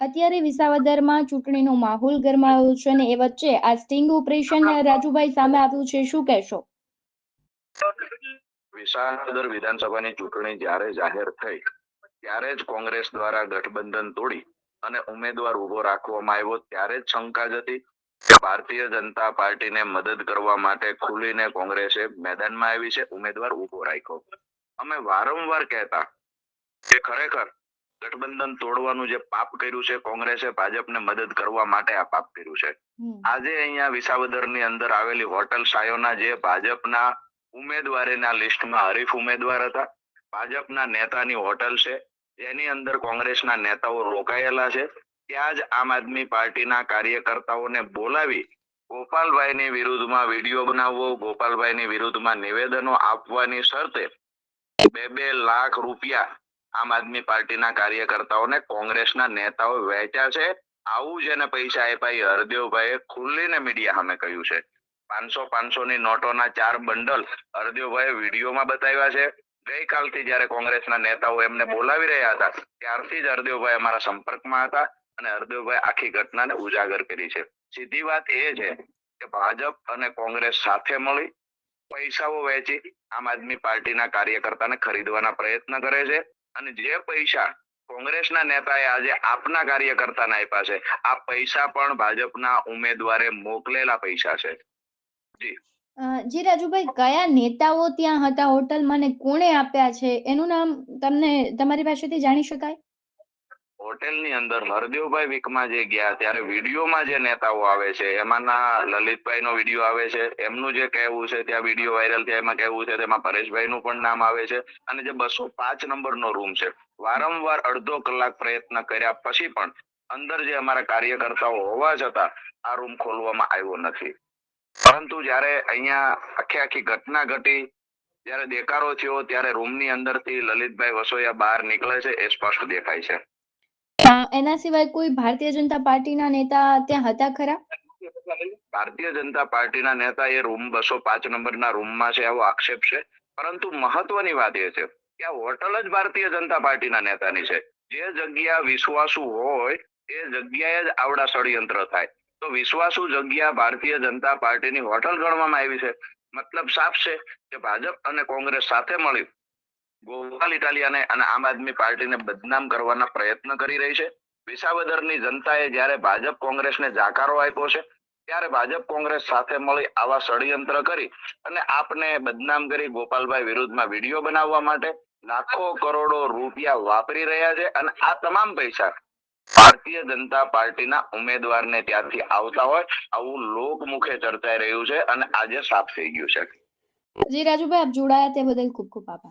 અત્યારે વિસાવદરમાં ચૂંટણીનો માહોલ ગરમાયો છે અને એ વચ્ચે આ સ્ટિંગ ઓપરેશન રાજુભાઈ સામે આવ્યું છે. શું કહેશો? વિસાવદર વિધાનસભાની ચૂંટણી જ્યારે જાહેર થઈ, ત્યારે જ કોંગ્રેસ દ્વારા ગઠબંધન તોડી અને ઉમેદવાર ઊભો રાખવામાં આવ્યો. ત્યારે જ શંકા જ હતી કે ભારતીય જનતા પાર્ટીને મદદ કરવા માટે ખુલીને કોંગ્રેસે મેદાનમાં આવી છે. ઉમેદવાર ઊભો રાખ્યો. અમે વારંવાર કહેતા કે ખરેખર ગઠબંધન તોડવાનું જે પાપ કર્યું છે કોંગ્રેસે ભાજપને મદદ કરવા માટે આ પાપ કર્યું છે. આજે અહીંયા વિસાવદરની અંદર આવેલી હોટલ સાયોના જે ભાજપના ઉમેદવારીના લિસ્ટમાં હરીફ ઉમેદવાર હતા ભાજપના નેતાની હોટલ છે જેની અંદર કોંગ્રેસના નેતાઓ રોકાયેલા છે ત્યાં જ આમ આદમી પાર્ટીના કાર્યકર્તાઓને બોલાવી ગોપાલભાઈની વિરુદ્ધમાં વીડિયો બનાવવો ગોપાલભાઈની વિરુદ્ધમાં નિવેદનો આપવાની શરતે બે બે લાખ રૂપિયા આમ આદમી પાર્ટીના કાર્યકર્તાઓને કોંગ્રેસના નેતાઓ વહેંચ્યા છે. આવું જેને પૈસા આપ્યા હરદેવભાઈએ ખુલ્લીને મીડિયા સામે કહ્યું છે. પાંચસો પાંચસો ની નોટોના ચાર બંડલ હરદેવભાઈએ વિડીયોમાં બતાવ્યા છે. ગઈકાલથી જયારે કોંગ્રેસના નેતાઓ એમને બોલાવી રહ્યા હતા, ત્યારથી જ હરદેવભાઈ અમારા સંપર્કમાં હતા અને હરદેવભાઈ આખી ઘટનાને ઉજાગર કરી છે. સીધી વાત એ છે કે ભાજપ અને કોંગ્રેસ સાથે મળી પૈસાઓ વહેંચી આમ આદમી પાર્ટીના કાર્યકર્તાને ખરીદવાના પ્રયત્ન કરે છે. અને જે પૈસા કોંગ્રેસના નેતાએ આજે આપના કાર્યકર્તાને આપ્યા છે, આ પૈસા પણ ભાજપના ઉમેદવારે મોકલેલા પૈસા છે. જી. જી રાજુભાઈ, કયા નેતાઓ ત્યાં હતા, હોટલમાં ને કોણે આપ્યા છે? એનું નામ તમને તમારી પાસેથી જાણી શકાય? હોટેલની અંદર હરદેવભાઈ વીકમાં જે ગયા ત્યારે વિડીયોમાં જે નેતાઓ આવે છે, એમાંના લલિતભાઈનો વીડિયો આવે છે, એમનું જે કહેવું છે ત્યાં વીડિયો વાયરલ થયા, એમાં કહેવું છે તેમાં પરેશભાઈનું પણ નામ આવે છે અને જે બસો પાંચ નંબરનો રૂમ છે. વારંવાર અડધો કલાક પ્રયત્ન કર્યા પછી પણ અંદર જે અમારા કાર્યકર્તાઓ હોવા છતાં આ રૂમ ખોલવામાં આવ્યો નથી. પરંતુ જયારે અહીંયા આખી આખી ઘટના ઘટી, જયારે દેકારો થયો ત્યારે રૂમની અંદરથી લલિતભાઈ વસોયા બહાર નીકળે છે એ સ્પષ્ટ દેખાય છે. એના સિવાય કોઈ ભારતીય જનતા પાર્ટીના નેતા ત્યાં હતા ખરા? ભારતીય જનતા પાર્ટીના નેતા એ રૂમ બસો પાંચ નંબરના રૂમમાં છે એવો આક્ષેપ છે. પરંતુ મહત્વની વાત એ છે કે આ હોટલ જ ભારતીય જનતા પાર્ટીના નેતાની છે. જે જગ્યા વિશ્વાસુ હોય એ જગ્યાએ જ આવડા ષડયંત્ર થાય. તો વિશ્વાસુ જગ્યા ભારતીય જનતા પાર્ટીની હોટલ ગણવામાં આવી છે. મતલબ સાફ છે કે ભાજપ અને કોંગ્રેસ સાથે મળી ગોપાલ ઇટાલિયાને અને આમ આદમી પાર્ટીને બદનામ કરવાના પ્રયત્ન કરી રહી છે. વિસાવદરની જનતાએ જ્યારે ભાજપ કોંગ્રેસને જાકારો આપ્યો છે, ત્યારે ભાજપ કોંગ્રેસ સાથે મળી આવા ષડયંત્ર કરી અને આપને બદનામ કરી ગોપાલભાઈ વિરુદ્ધમાં વીડિયો બનાવવા માટે લાખો કરોડો રૂપિયા વાપરી રહ્યા છે અને આ તમામ પૈસા ભારતીય જનતા પાર્ટીના ઉમેદવારને ત્યાંથી આવતા હોય, આવું લોકમુખે ચર્ચાઈ રહ્યું છે અને આજે સાફ થઈ ગયું છે. જી રાજુભાઈ, આપ જોડાયા તે બદલ ખૂબ ખૂબ આભાર.